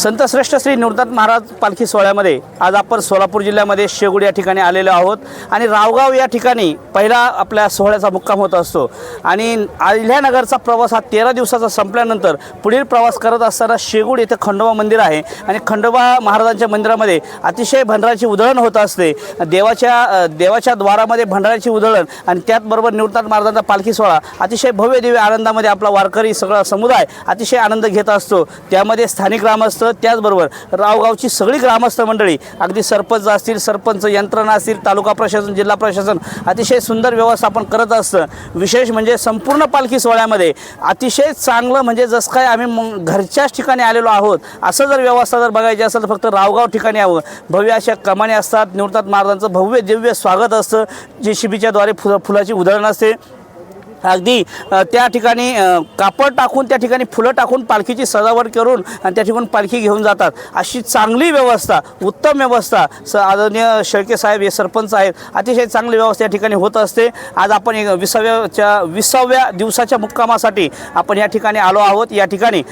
संतश्रेष्ठ श्री निवृत्त महाराज पालखी सोहळ्यामध्ये आज आपण सोलापूर जिल्ह्यामध्ये शेगुड या ठिकाणी आलेलो आहोत. आणि रावगाव या ठिकाणी पहिला आपल्या सोहळ्याचा मुक्काम होत असतो. आणि अहिल्यानगरचा प्रवास हा तेरा दिवसाचा संपल्यानंतर पुढील प्रवास करत असताना शेगुड येथे खंडोबा मंदिर आहे. आणि खंडोबा महाराजांच्या मंदिरामध्ये अतिशय भंडाराची उधळण होत असते. देवाच्या देवाच्या द्वारामध्ये भंडाराची उधळण आणि त्याचबरोबर निवृत्त महाराजांचा पालखी सोहळा अतिशय भव्य दिव्य आनंदामध्ये आपला वारकरी सगळा समुदाय अतिशय आनंद घेत असतो. त्यामध्ये स्थानिक ग्रामस्थ त्याचबरोबर रावगावची सगळी ग्रामस्थ मंडळी अगदी सरपंच असतील सरपंच यंत्रणा असतील तालुका प्रशासन जिल्हा प्रशासन अतिशय सुंदर व्यवस्थापन करत असतं. विशेष म्हणजे संपूर्ण पालखी सोहळ्यामध्ये अतिशय चांगलं म्हणजे जसं काय आम्ही मग घरच्याच ठिकाणी आलेलो आहोत असं जर व्यवस्था जर बघायची असेल तर फक्त रावगाव ठिकाणी यावं. भव्य अशा कमानी असतात निवृत्त महाराजांचं भव्य दिव्य स्वागत असतं. जे शिबीच्याद्वारे फुलं फुलाची उधळण असते. अगदी त्या ठिकाणी कापड टाकून त्या ठिकाणी फुलं टाकून पालखीची सजावट करून आणि त्या ठिकाणी पालखी घेऊन जातात. अशी चांगली व्यवस्था उत्तम व्यवस्था स आदरणीय शेळके साहेब हे सरपंच आहेत अतिशय चांगली व्यवस्था या ठिकाणी होत असते. आज आपण एक विसाव्याच्या विसाव्या दिवसाच्या मुक्कामासाठी आपण या ठिकाणी आलो आहोत. या ठिकाणी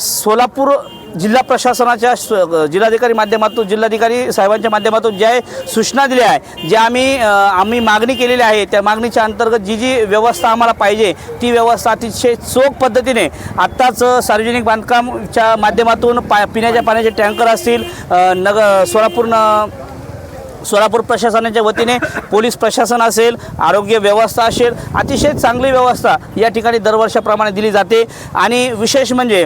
सोलापूर जिल्हा प्रशासनाच्या जिल्हाधिकारी माध्यमातून जिल्हाधिकारी साहेबांच्या माध्यमातून ज्या सूचना दिल्या आहे ज्या आम्ही आम्ही मागणी केलेली आहे त्या मागणीच्या अंतर्गत जी जी व्यवस्था आम्हाला पाहिजे ती व्यवस्था अतिशय चोख पद्धतीने आत्ताच सार्वजनिक बांधकामच्या माध्यमातून पा पिण्याच्या पाण्याचे टँकर असतील नग सोलापूर सोलापूर प्रशासनाच्या वतीने पोलीस प्रशासन असेल आरोग्य व्यवस्था असेल अतिशय चांगली व्यवस्था या ठिकाणी दरवर्षाप्रमाणे दिली जाते. आणि विशेष म्हणजे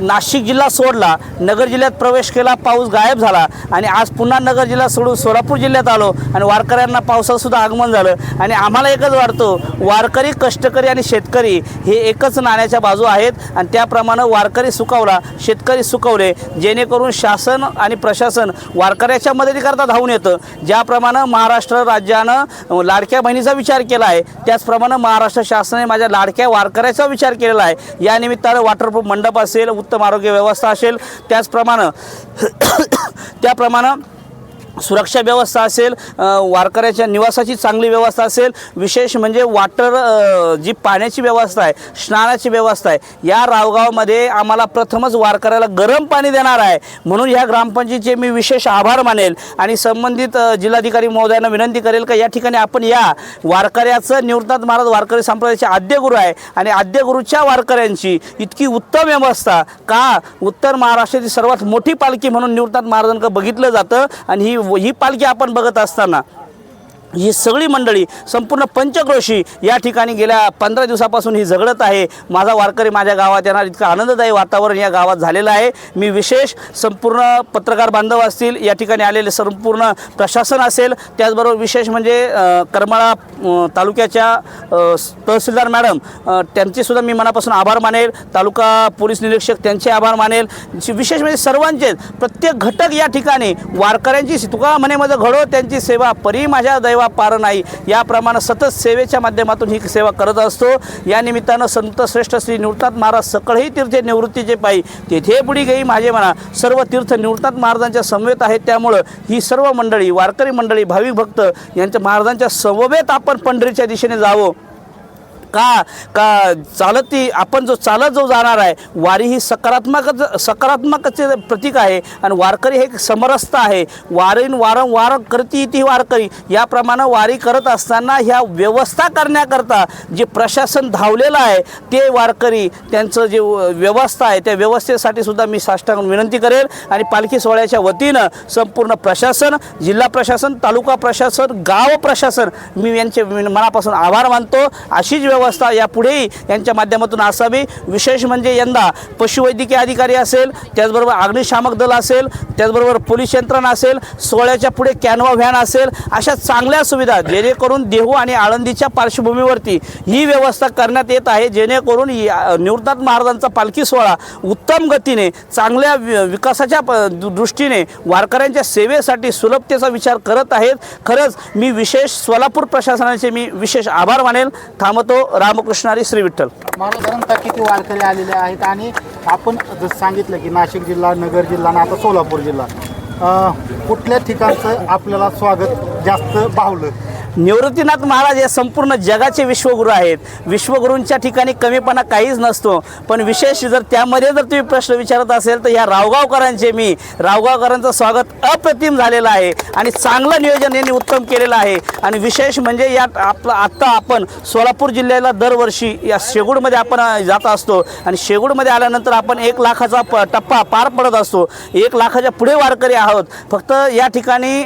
नाशिक जिल्हा सोडला नगर जिल्ह्यात प्रवेश केला पाऊस गायब झाला आणि आज पुन्हा नगर जिल्हा सोडून सोलापूर जिल्ह्यात आलो आणि वारकऱ्यांना पावसातसुद्धा आगमन झालं. आणि आम्हाला एकच वाटतो वारकरी कष्टकरी आणि शेतकरी हे एकच नाण्याच्या बाजू आहेत आणि त्याप्रमाणे वारकरी सुकावला शेतकरी सुकवले जेणेकरून शासन आणि प्रशासन वारकऱ्याच्या मदतीकरता धावून येतं. ज्याप्रमाणे महाराष्ट्र राज्यानं लाडक्या बहिणीचा विचार केला आहे त्याचप्रमाणे महाराष्ट्र शासनाने माझ्या लाडक्या वारकऱ्याचा विचार केलेला आहे. या निमित्तानं वॉटरप्रूफ मंडप असेल उत्तम आरोग्य व्यवस्था असेल त्याचप्रमाणे त्याप्रमाणे सुरक्षा व्यवस्था असेल वारकऱ्याच्या निवासाची चांगली व्यवस्था असेल विशेष म्हणजे वॉटर जी पाण्याची व्यवस्था आहे स्नानाची व्यवस्था आहे या रावगावमध्ये आम्हाला प्रथमच वारकऱ्याला गरम पाणी देणार आहे. म्हणून ह्या ग्रामपंचायतीचे मी विशेष आभार मानेल आणि संबंधित जिल्हाधिकारी महोदयांना विनंती करेल का या ठिकाणी आपण या वारकऱ्याचं निवृत्तनाथ महाराज वारकरी संप्रदायाचे आद्यगुरू आहे आणि आद्यगुरूच्या वारकऱ्यांची इतकी उत्तम व्यवस्था का? उत्तर महाराष्ट्राची सर्वात मोठी पालखी म्हणून निवृत्तनाथ महाराजांकडे बघितलं जातं आणि ही ही पालखी आपण बघत असताना ही सगळी मंडळी संपूर्ण पंचक्रोशी या ठिकाणी गेल्या पंधरा दिवसापासून ही झगडत आहे. माझा वारकरी माझ्या गावात येणार इतकं आनंददायी वातावरण या गावात झालेलं आहे. मी विशेष संपूर्ण पत्रकार बांधव असतील या ठिकाणी आलेले संपूर्ण प्रशासन असेल त्याचबरोबर विशेष म्हणजे करमाळा तालुक्याच्या तहसीलदार मॅडम त्यांचेसुद्धा मी मनापासून आभार मानेल. तालुका पोलीस निरीक्षक त्यांचे आभार मानेल. विशेष म्हणजे सर्वांचेच प्रत्येक घटक या ठिकाणी वारकऱ्यांची तुका म्हणे माझं घडो त्यांची सेवा परी माझ्या दैवा पार नाही. याप्रमाणे सतत सेवेच्या माध्यमातून ही सेवा करत असतो. या निमित्तानं संत श्रेष्ठ श्री निवृत्तात महाराज सकळही तीर्थ निवृत्तीचे पायी तेथे पुढी गई माझे म्हणा. सर्व तीर्थ निवृत्तात महाराजांच्या समवेत आहेत. त्यामुळं ही सर्व मंडळी वारकरी मंडळी भाविक भक्त यांच्या महाराजांच्या समवेत आपण पंढरीच्या दिशेने जावं. का का चालत ती आपण जो चालत जो जाणार आहे वारी ही सकारात्मक सकारात्मकचे प्रतीक आहे आणि वारकरी हे एक समरसता आहे. वारीन वारंवार करती ती वारकरी. याप्रमाणे वारी करत असताना ह्या व्यवस्था करण्याकरता जे प्रशासन धावलेलं आहे ते वारकरी त्यांचं जे व्यवस्था आहे त्या व्यवस्थेसाठी सुद्धा मी साष्टांग विनंती करेल. आणि पालखी सोहळ्याच्या वतीनं संपूर्ण प्रशासन जिल्हा प्रशासन तालुका प्रशासन गाव प्रशासन मी यांचे मनापासून आभार मानतो. अशीच व्यवस्था यापुढेही यांच्या माध्यमातून असावी. विशेष म्हणजे यंदा पशुवैद्यकीय अधिकारी असेल त्याचबरोबर अग्निशामक दल असेल त्याचबरोबर पोलीस यंत्रणा असेल सोहळ्याच्या पुढे कॅनवा व्हॅन असेल अशा चांगल्या सुविधा जेणेकरून देहू आणि आळंदीच्या पार्श्वभूमीवरती ही व्यवस्था करण्यात येत आहे. जेणेकरून या- महाराजांचा पालखी सोहळा उत्तम गतीने चांगल्या विकासाच्या प- दृष्टीने वारकऱ्यांच्या सेवेसाठी सुलभतेचा विचार करत आहेत. खरंच मी विशेष सोलापूर प्रशासनाचे मी विशेष आभार मानेल. थांबतो. रामकृष्णारी श्री विठ्ठल. साधारणतः किती वारकरी आलेले आहेत आणि आपण जसं सांगितलं की नाशिक जिल्हा नगर जिल्हा आणि आता सोलापूर जिल्हा कुठल्या ठिकाणचं आपल्याला स्वागत जास्त भावलं निवृत्तीनाथ महाराज हे संपूर्ण जगाचे विश्वगुरू आहेत. विश्वगुरूंच्या ठिकाणी कमीपणा काहीच नसतो. पण विशेष जर त्यामध्ये जर तुम्ही प्रश्न विचारत असेल तर ह्या रावगावकरांचे मी रावगावकरांचं स्वागत अप्रतिम झालेलं आहे आणि चांगलं नियोजन यांनी उत्तम केलेलं आहे. आणि विशेष म्हणजे या आपलं आत्ता आपण सोलापूर जिल्ह्याला दरवर्षी या शेगूडमध्ये आपण जात असतो. आणि शेगूडमध्ये आल्यानंतर आपण एक लाखाचा प टप्पा पार पडत असतो. एक लाखाच्या पुढे वारकरी आहोत. फक्त या ठिकाणी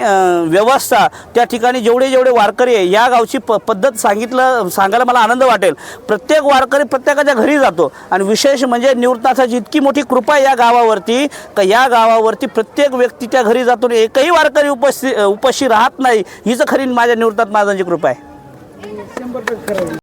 व्यवस्था त्या ठिकाणी जेवढे जेवढे वारकरी आहे. या गावची प पद्धत सांगितलं सांगायला मला आनंद वाटेल. प्रत्येक वारकरी प्रत्येकाच्या घरी जातो. आणि विशेष म्हणजे निवृत्ताची इतकी मोठी कृपा आहे या गावावरती का या गावावरती प्रत्येक व्यक्तीच्या घरी जातो आणि एकही वारकरी उपस्थित उपशी राहत नाही. हीच खरी माझ्या निवृत्तात महाराजांची कृपा आहे.